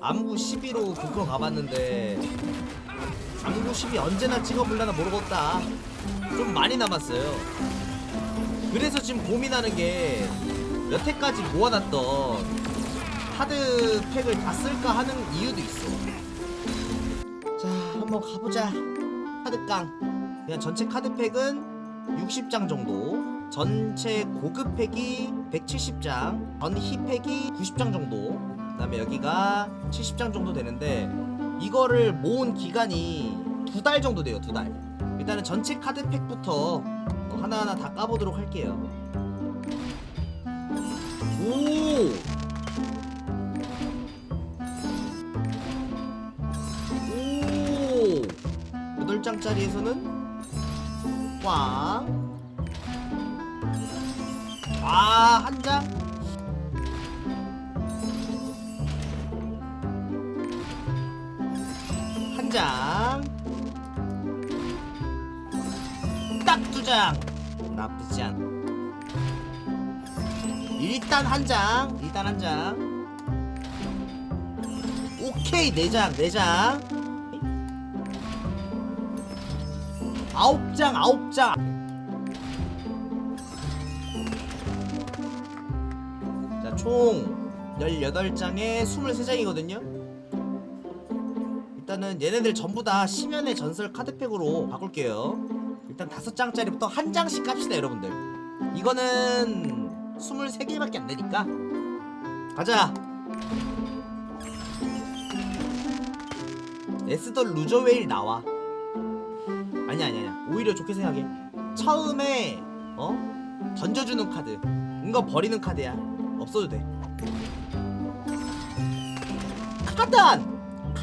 암구 12로 근거 가봤는데 암구 12 언제나 찍어볼라나 모르겠다. 좀 많이 남았어요. 그래서 지금 고민하는 게 여태까지 모아놨던 카드 팩을 다 쓸까 하는 이유도 있어. 자 한번 가보자. 카드깡. 그냥 전체 카드 팩은 60장 정도 전체 고급 팩이 170장 전희 팩이 90장 정도 그 다음에 여기가 70장 정도 되는데 이거를 모은 기간이 두 달 정도 돼요 두 달 일단은 전체 카드 팩부터 하나하나 다 까보도록 할게요 오 오! 8장짜리에서는 꽝. 아, 한 장. 장. 딱 두 장. 나쁘지 않. 일단 한 장. 일단 한 장. 오케이, 네 장, 네 장. 아홉 장, 아홉 장. 자, 총 18장에 23장이거든요. 일단은 얘네들 전부 다 심연의 전설 카드팩으로 바꿀게요. 일단 5장짜리부터 한 장씩 갑시다, 여러분들. 이거는 23개밖에 안 되니까. 가자. 에스더 루저웨일 나와. 아니야 아니야 아니야 오히려 좋게 생각해 처음에 어 던져주는 카드 이거 버리는 카드야 없어도 돼 카단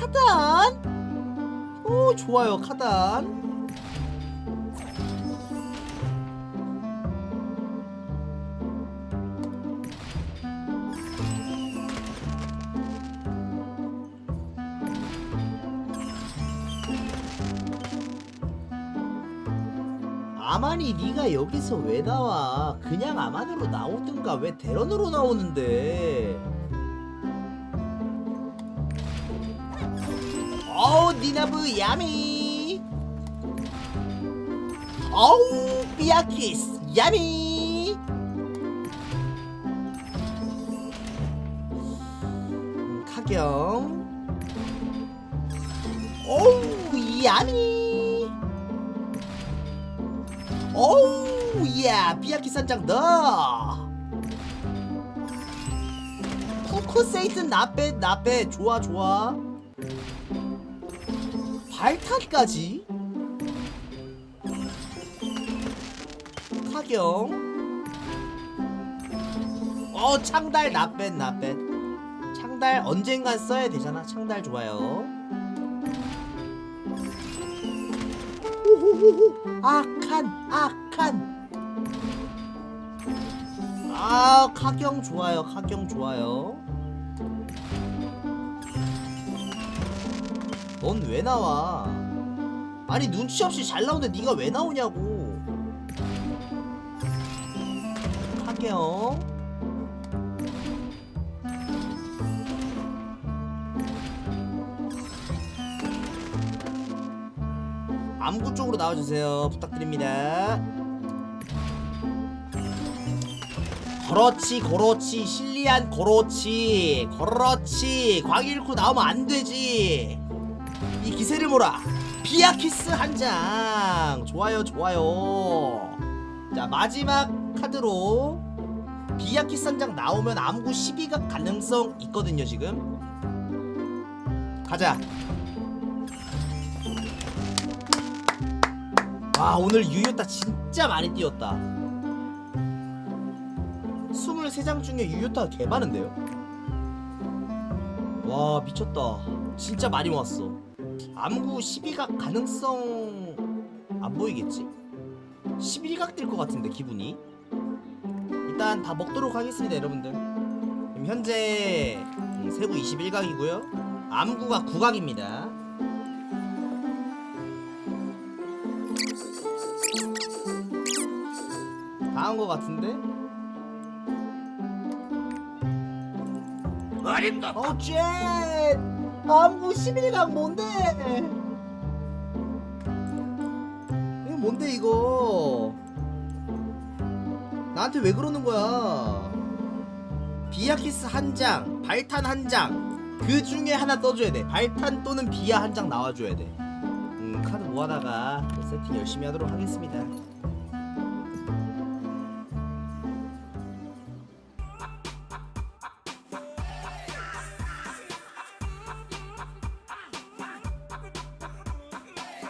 카단 오 좋아요 카단 아만이 네가 여기서 왜 나와? 그냥 아만으로 나오든가 왜 대런으로 나오는데? 어우 니나브 야미. 어우 비아키스 야미. 음, 카경. 어우 야미. 오우 야 비아키 산장 너. 포커세이트 나빼 나빼. 좋아 좋아 발탄까지. 타경 어 창달 나빼 나빼. 창달 언젠간 써야 되잖아. 창달 좋아요. 호호호호. 악한 악한. 아 카경 좋아요. 카경 좋아요 넌 왜 나와 아니 눈치 없이 잘 나오는데 네가 왜 나오냐고 카경 암구 쪽으로 나와주세요. 부탁드립니다. 그렇지, 그렇지, 실리안, 그렇지, 그렇지. 광일코 나오면 안 되지. 이 기세를 몰아. 비아키스 한 장. 좋아요, 좋아요. 자 마지막 카드로 비아키스 한 장 나오면 암구 12가 가능성 있거든요 지금. 가자. 와 오늘 유효타 진짜 많이 띄웠다 23장 중에 유효타가 개 많은데요? 와 미쳤다 진짜 많이 모았어 암구 12각 가능성 안 보이겠지? 11각 될 것 같은데 기분이 일단 다 먹도록 하겠습니다 여러분들 지금 현재 음, 세부 21각이고요 암구가 9각입니다 다한 것 같은데? 말입니다. 어, 쉣! 암구 11강 뭔데? 이거 뭔데, 이거? 나한테 왜 그러는 거야? 비아키스 한 장, 발탄 한 장, 그 중에 하나 떠줘야 돼. 발탄 또는 비아 한 장 나와줘야 돼. 음, 카드 모아다가 또 세팅 열심히 하도록 하겠습니다.